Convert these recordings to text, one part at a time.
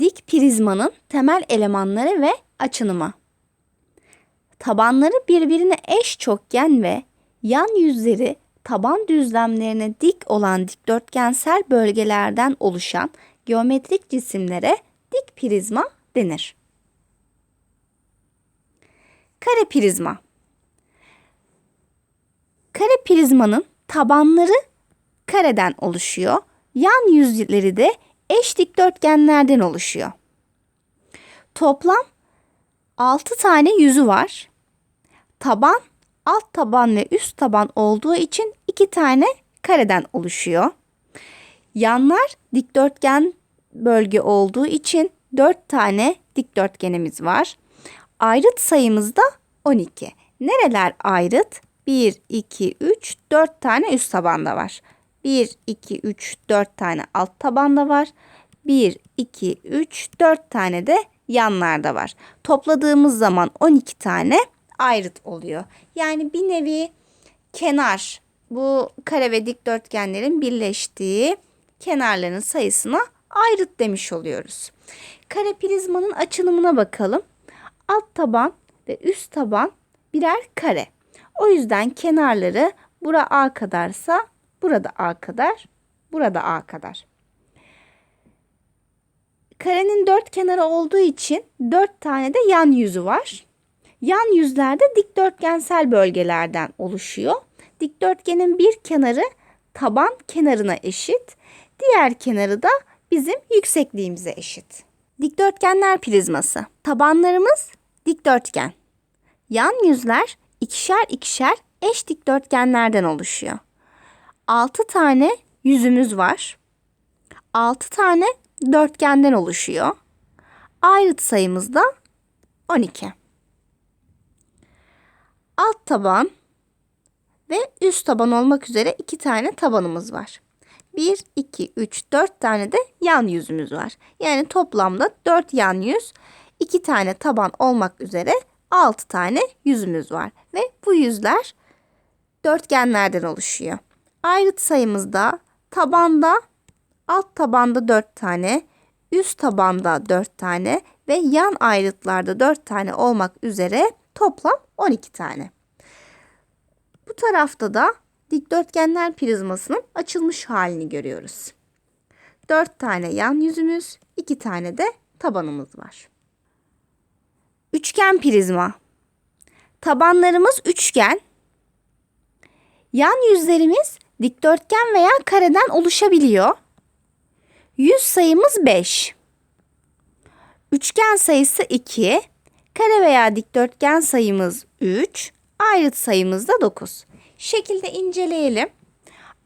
Dik prizmanın temel elemanları ve açınımı. Tabanları birbirine eş çokgen ve yan yüzleri taban düzlemlerine dik olan dikdörtgensel bölgelerden oluşan geometrik cisimlere dik prizma denir. Kare prizma. Kare prizmanın tabanları kareden oluşuyor. Yan yüzleri de eş dikdörtgenlerden oluşuyor. Toplam 6 tane yüzü var. Taban, alt taban ve üst taban olduğu için 2 tane kareden oluşuyor. Yanlar dikdörtgen bölge olduğu için 4 tane dikdörtgenimiz var. Ayrıt sayımız da 12. Nereler ayrıt? 1, 2, 3, 4 tane üst tabanda var. 1, 2, 3, 4 tane alt tabanda var. 1, 2, 3, 4 tane de yanlarda var. Topladığımız zaman 12 tane ayrıt oluyor. Yani bir nevi kenar bu kare ve dikdörtgenlerin birleştiği kenarların sayısına ayrıt demiş oluyoruz. Kare prizmanın açılımına bakalım. Alt taban ve üst taban birer kare. O yüzden kenarları bura A kadarsa burada A kadar, burada A kadar. Karenin dört kenarı olduğu için dört tane de yan yüzü var. Yan yüzlerde dikdörtgensel bölgelerden oluşuyor. Dikdörtgenin bir kenarı taban kenarına eşit, diğer kenarı da bizim yüksekliğimize eşit. Dikdörtgenler prizması. Tabanlarımız dikdörtgen. Yan yüzler ikişer ikişer eş dikdörtgenlerden oluşuyor. 6 tane yüzümüz var. 6 tane dörtgenden oluşuyor. Ayrıt sayımız da 12. Alt taban ve üst taban olmak üzere iki tane tabanımız var. 1, 2, 3, 4 tane de yan yüzümüz var. Yani toplamda 4 yan yüz, 2 tane taban olmak üzere 6 tane yüzümüz var. Ve bu yüzler dörtgenlerden oluşuyor. Ayrıt sayımız da tabanda alt tabanda 4 tane, üst tabanda 4 tane ve yan ayrıtlarda 4 tane olmak üzere toplam 12 tane. Bu tarafta da dikdörtgenler prizmasının açılmış halini görüyoruz. 4 tane yan yüzümüz, 2 tane de tabanımız var. Üçgen prizma. Tabanlarımız üçgen. Yan yüzlerimiz dikdörtgen veya kareden oluşabiliyor. Yüz sayımız 5. Üçgen sayısı 2. Kare veya dikdörtgen sayımız 3. Ayrıt sayımız da 9. Şekilde inceleyelim.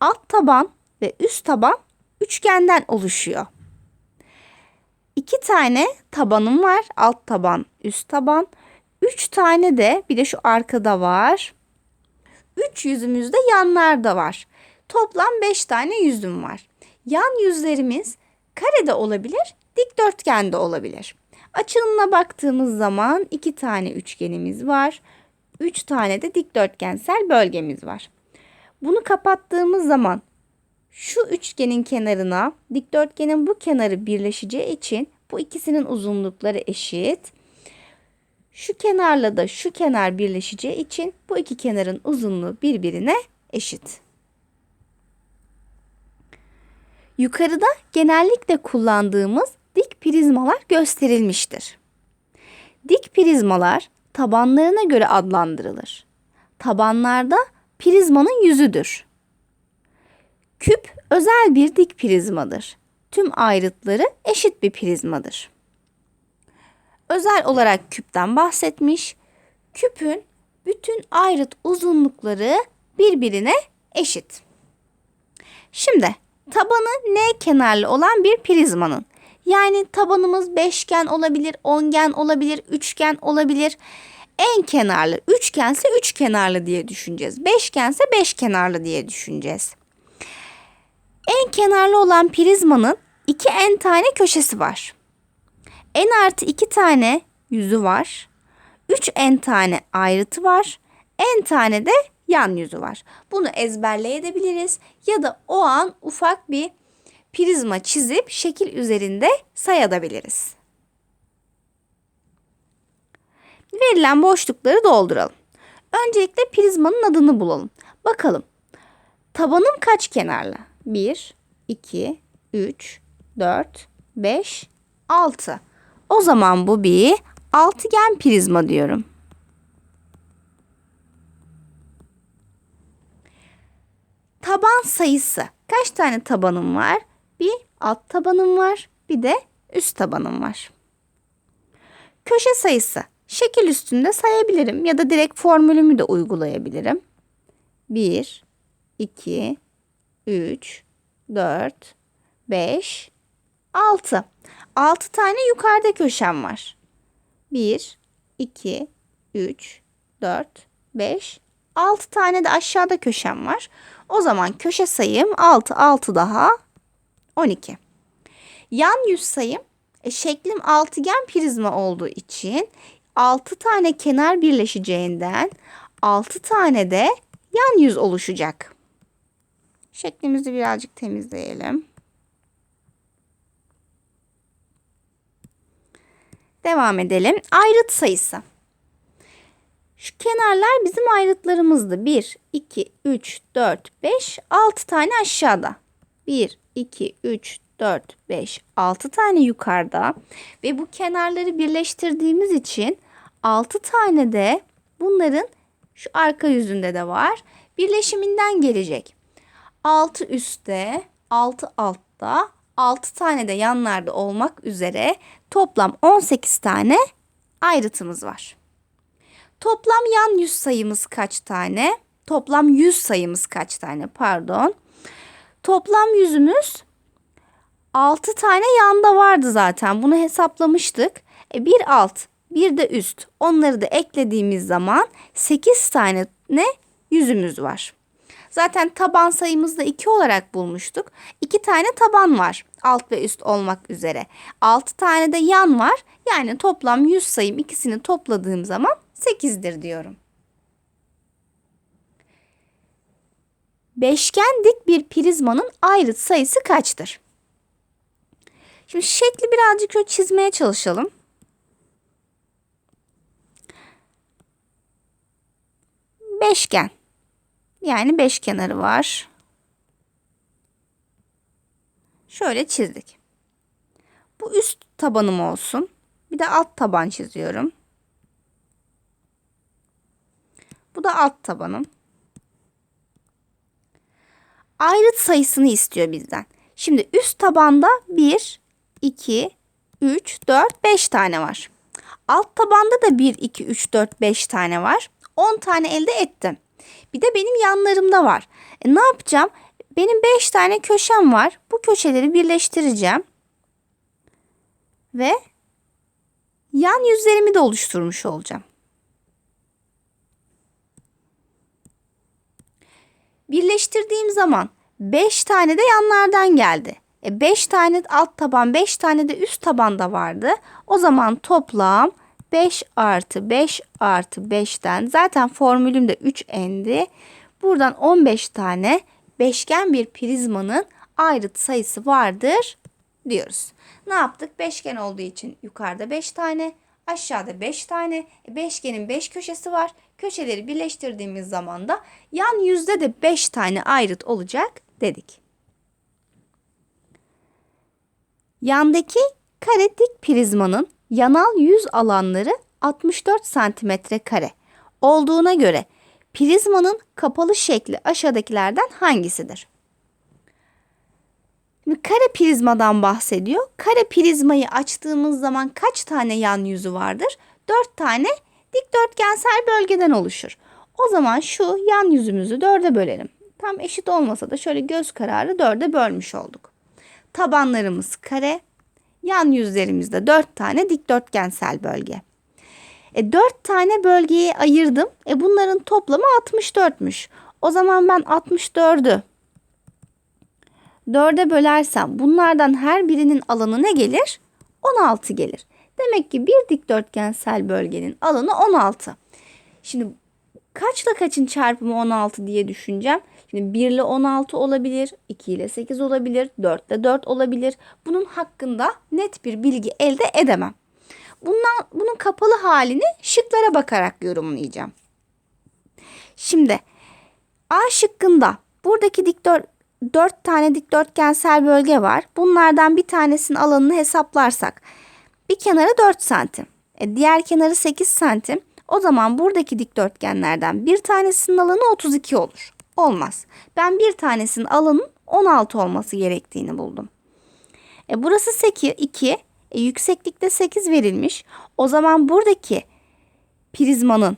Alt taban ve üst taban üçgenden oluşuyor. İki tane tabanım var. Alt taban, üst taban. Üç tane de bir de şu arkada var. Üç yüzümüz de yanlarda var. Toplam beş tane yüzüm var. Yan yüzlerimiz karede olabilir, dikdörtgen de olabilir. Açılımına baktığımız zaman iki tane üçgenimiz var. Üç tane de dikdörtgensel bölgemiz var. Bunu kapattığımız zaman şu üçgenin kenarına dikdörtgenin bu kenarı birleşeceği için bu ikisinin uzunlukları eşit. Şu kenarla da şu kenar birleşeceği için bu iki kenarın uzunluğu birbirine eşit. Yukarıda genellikle kullandığımız dik prizmalar gösterilmiştir. Dik prizmalar tabanlarına göre adlandırılır. Tabanlarda prizmanın yüzüdür. Küp özel bir dik prizmadır. Tüm ayrıtları eşit bir prizmadır. Özel olarak küpten bahsetmiş. Küpün bütün ayrıt uzunlukları birbirine eşit. Şimdi tabanı N kenarlı olan bir prizmanın yani tabanımız beşgen olabilir, ongen olabilir, üçgen olabilir. En kenarlı, üçgense üç kenarlı diye düşüneceğiz. Beşgense beş kenarlı diye düşüneceğiz. En kenarlı olan prizmanın iki en tane köşesi var. En artı iki tane yüzü var. Üç en tane ayrıtı var. En tane de yan yüzü var. Bunu ezberleyebiliriz ya da o an ufak bir prizma çizip şekil üzerinde sayabiliriz. Verilen boşlukları dolduralım. Öncelikle prizmanın adını bulalım. Bakalım. Tabanım kaç kenarlı? 1, 2, 3, 4, 5, 6. O zaman bu bir altıgen prizma diyorum. Taban sayısı. Kaç tane tabanım var? Bir alt tabanım var, bir de üst tabanım var. Köşe sayısı. Şekil üstünde sayabilirim ya da direkt formülümü de uygulayabilirim. 1, 2, 3, 4, 5, 6. 6 tane yukarıda köşem var. 1, 2, 3, 4, 5, 6 tane de aşağıda köşem var. O zaman köşe sayım 6, 6 daha 12. Yan yüz sayım e, şeklim altıgen prizma olduğu için 6 tane kenar birleşeceğinden 6 tane de yan yüz oluşacak. Şeklimizi birazcık temizleyelim. Devam edelim. Ayrıt sayısı. Şu kenarlar bizim ayrıtlarımızdı. 1, 2, 3, 4, 5, 6 tane aşağıda. 1, 2, 3, 4, 5, 6 tane yukarıda. Ve bu kenarları birleştirdiğimiz için 6 tane de bunların şu arka yüzünde de var. Birleşiminden gelecek. 6 üstte, 6 altta, 6 tane de yanlarda olmak üzere toplam 18 tane ayrıtımız var. Toplam yan yüz sayımız kaç tane? Toplam yüz sayımız kaç tane? Pardon. Toplam yüzümüz 6 tane yanda vardı zaten. Bunu hesaplamıştık. E, bir alt, bir de üst. Onları da eklediğimiz zaman 8 tane ne yüzümüz var. Zaten taban sayımızda 2 olarak bulmuştuk. 2 tane taban var alt ve üst olmak üzere. 6 tane de yan var. Yani toplam 100 sayım ikisini topladığım zaman 8'dir diyorum. Beşgen dik bir prizmanın ayrıt sayısı kaçtır? Şimdi şekli birazcık çizmeye çalışalım. Beşgen. Yani beş kenarı var. Şöyle çizdik. Bu üst tabanım olsun. Bir de alt taban çiziyorum. Bu da alt tabanım. Ayrıt sayısını istiyor bizden. Şimdi üst tabanda 1, 2, 3, 4, 5 tane var. Alt tabanda da 1, 2, 3, 4, 5 tane var. 10 tane elde ettim. Bir de benim yanlarımda var. E, ne yapacağım? Benim 5 tane köşem var. Bu köşeleri birleştireceğim. Ve yan yüzlerimi de oluşturmuş olacağım. Birleştirdiğim zaman 5 tane de yanlardan geldi. E 5 tane alt taban 5 tane de üst tabanda vardı. O zaman toplam 5 artı 5 artı 5'ten zaten formülüm de 3 endi. Buradan 15 tane beşgen bir prizmanın ayrıt sayısı vardır diyoruz. Ne yaptık? Beşgen olduğu için yukarıda 5 tane, aşağıda 5 tane. Beşgenin 5 köşesi var. Köşeleri birleştirdiğimiz zaman da yan yüzde de 5 tane ayrıt olacak dedik. Yandaki kare dik prizmanın yanal yüz alanları 64 santimetre kare olduğuna göre prizmanın kapalı şekli aşağıdakilerden hangisidir? Kare prizmadan bahsediyor. Kare prizmayı açtığımız zaman kaç tane yan yüzü vardır? 4 tane dikdörtgensel bölgeden oluşur. O zaman şu yan yüzümüzü dörde bölelim. Tam eşit olmasa da şöyle göz kararı dörde bölmüş olduk. Tabanlarımız kare, yan yüzlerimizde dört tane dikdörtgensel bölge. E, 4 tane bölgeye ayırdım. E, bunların toplamı 64'müş. O zaman ben 64'ü 4'e bölersem bunlardan her birinin alanı ne gelir? 16 gelir. Demek ki bir dikdörtgensel bölgenin alanı 16. Şimdi kaçla kaçın çarpımı 16 diye düşüneceğim. Şimdi 1 ile 16 olabilir, 2 ile 8 olabilir, 4 ile 4 olabilir. Bunun hakkında net bir bilgi elde edemem. Bundan, bunun kapalı halini şıklara bakarak yorumlayacağım. Şimdi A şıkkında buradaki dikdör 4 tane dikdörtgensel bölge var. Bunlardan bir tanesinin alanını hesaplarsak bir kenarı 4 santim. E, diğer kenarı 8 santim. O zaman buradaki dikdörtgenlerden bir tanesinin alanı 32 olur. Olmaz. Ben bir tanesinin alanın 16 olması gerektiğini buldum. E, burası 8, 2. E, yükseklikte 8 verilmiş. O zaman buradaki prizmanın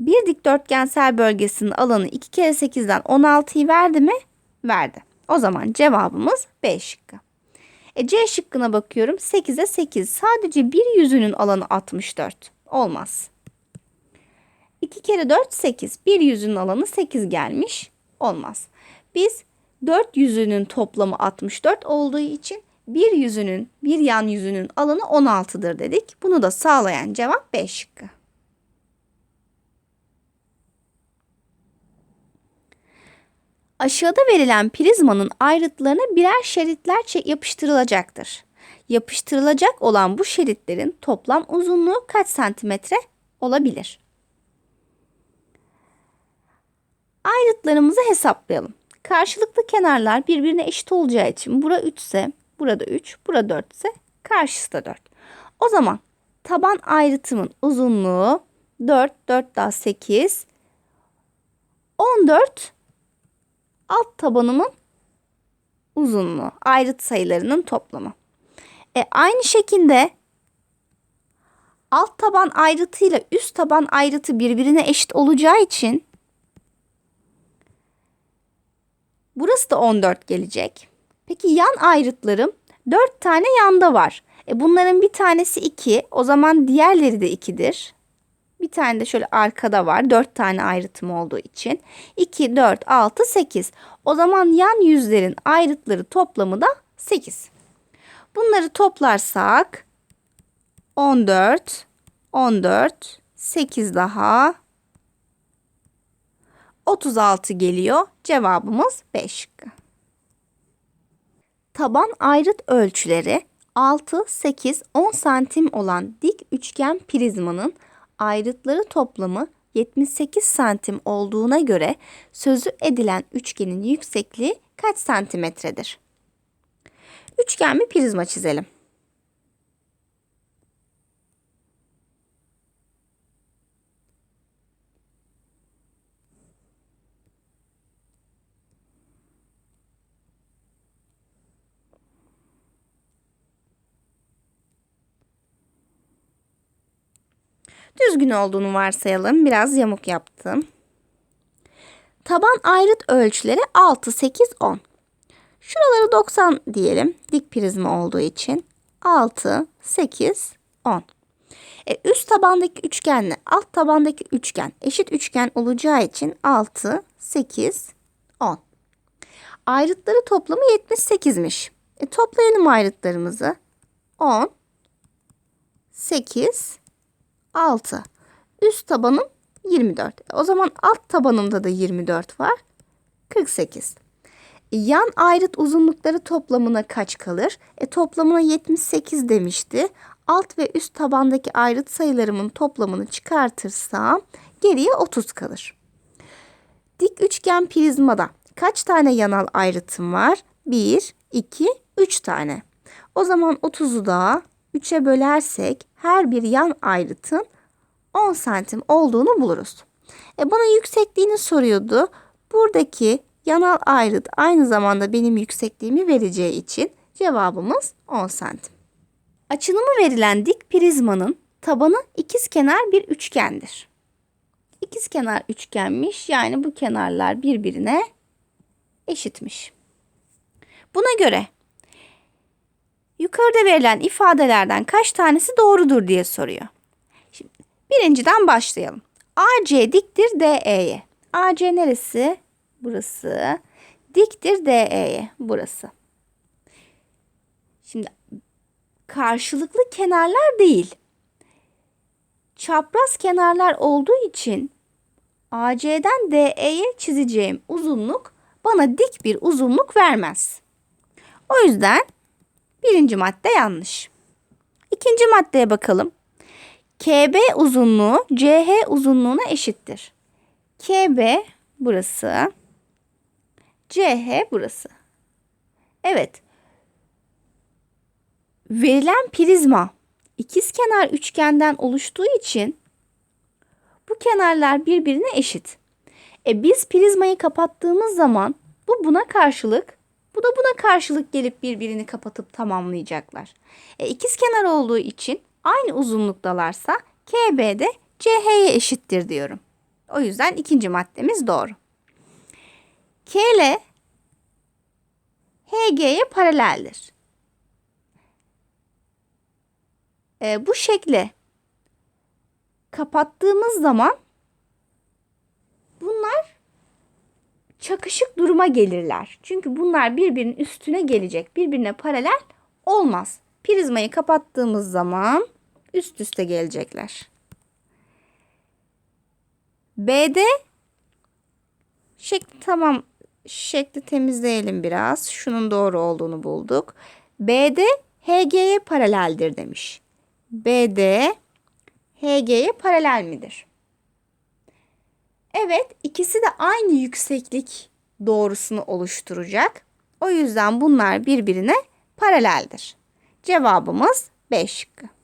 bir dikdörtgensel bölgesinin alanı 2 kere 8'den 16'yı verdi mi? Verdi. O zaman cevabımız B şıkkı. E C şıkkına bakıyorum. 8'e 8. Sadece bir yüzünün alanı 64. Olmaz. 2 kere 4 8. Bir yüzünün alanı 8 gelmiş. Olmaz. Biz 4 yüzünün toplamı 64 olduğu için bir yüzünün, bir yan yüzünün alanı 16'dır dedik. Bunu da sağlayan cevap B şıkkı. Aşağıda verilen prizmanın ayrıtlarına birer şeritler yapıştırılacaktır. Yapıştırılacak olan bu şeritlerin toplam uzunluğu kaç santimetre olabilir? Ayrıtlarımızı hesaplayalım. Karşılıklı kenarlar birbirine eşit olacağı için bura 3 ise burada 3, burada 4 ise karşısı da 4. O zaman taban ayrıtımın uzunluğu 4, 4 daha 8, 14 alt tabanımın uzunluğu, ayrıt sayılarının toplamı. E, aynı şekilde alt taban ayrıtıyla üst taban ayrıtı birbirine eşit olacağı için burası da 14 gelecek. Peki yan ayrıtlarım 4 tane yanda var. E bunların bir tanesi 2. O zaman diğerleri de 2'dir. Bir tane de şöyle arkada var. 4 tane ayrıtım olduğu için. 2, 4, 6, 8. O zaman yan yüzlerin ayrıtları toplamı da 8. Bunları toplarsak 14, 14, 8 daha 36 geliyor. Cevabımız 5 şıkkı. Taban ayrıt ölçüleri 6, 8, 10 santim olan dik üçgen prizmanın ayrıtları toplamı 78 santim olduğuna göre sözü edilen üçgenin yüksekliği kaç santimetredir? Üçgen bir prizma çizelim. Düzgün olduğunu varsayalım. Biraz yamuk yaptım. Taban ayrıt ölçüleri 6, 8, 10. Şuraları 90 diyelim. Dik prizma olduğu için. 6, 8, 10. E, üst tabandaki üçgenle alt tabandaki üçgen eşit üçgen olacağı için 6, 8, 10. Ayrıtları toplamı 78'miş. E, toplayalım ayrıtlarımızı. 10, 8, 6. Üst tabanım 24. O zaman alt tabanımda da 24 var. 48. Yan ayrıt uzunlukları toplamına kaç kalır? E toplamına 78 demişti. Alt ve üst tabandaki ayrıt sayılarımın toplamını çıkartırsam geriye 30 kalır. Dik üçgen prizmada kaç tane yanal ayrıtım var? 1, 2, 3 tane. O zaman 30'u da 3'e bölersek her bir yan ayrıtın 10 santim olduğunu buluruz. E bana yüksekliğini soruyordu. Buradaki yanal ayrıt aynı zamanda benim yüksekliğimi vereceği için cevabımız 10 santim. Açılımı verilen dik prizmanın tabanı ikizkenar bir üçgendir. İkizkenar üçgenmiş yani bu kenarlar birbirine eşitmiş. Buna göre yukarıda verilen ifadelerden kaç tanesi doğrudur diye soruyor. Şimdi birinciden başlayalım. AC diktir DE'ye. AC neresi? Burası. Diktir DE'ye. Burası. Şimdi karşılıklı kenarlar değil. Çapraz kenarlar olduğu için AC'den DE'ye çizeceğim uzunluk bana dik bir uzunluk vermez. O yüzden birinci madde yanlış. İkinci maddeye bakalım. KB uzunluğu CH uzunluğuna eşittir. KB burası. CH burası. Evet. Verilen prizma ikizkenar üçgenden oluştuğu için bu kenarlar birbirine eşit. E biz prizmayı kapattığımız zaman bu buna karşılık, bu da buna karşılık gelip birbirini kapatıp tamamlayacaklar. E ikizkenar olduğu için aynı uzunluktalarsa KB de CH'ye eşittir diyorum. O yüzden ikinci maddemiz doğru. K ile HG'ye paraleldir. E, bu şekle kapattığımız zaman bunlar çakışık duruma gelirler. Çünkü bunlar birbirinin üstüne gelecek. Birbirine paralel olmaz. Prizmayı kapattığımız zaman üst üste gelecekler. B'de şekli tamam şekli temizleyelim biraz. Şunun doğru olduğunu bulduk. B'de HG'ye paraleldir demiş. BD HG'ye paralel midir? Evet, ikisi de aynı yükseklik doğrusunu oluşturacak. O yüzden bunlar birbirine paraleldir. Cevabımız B şıkkı.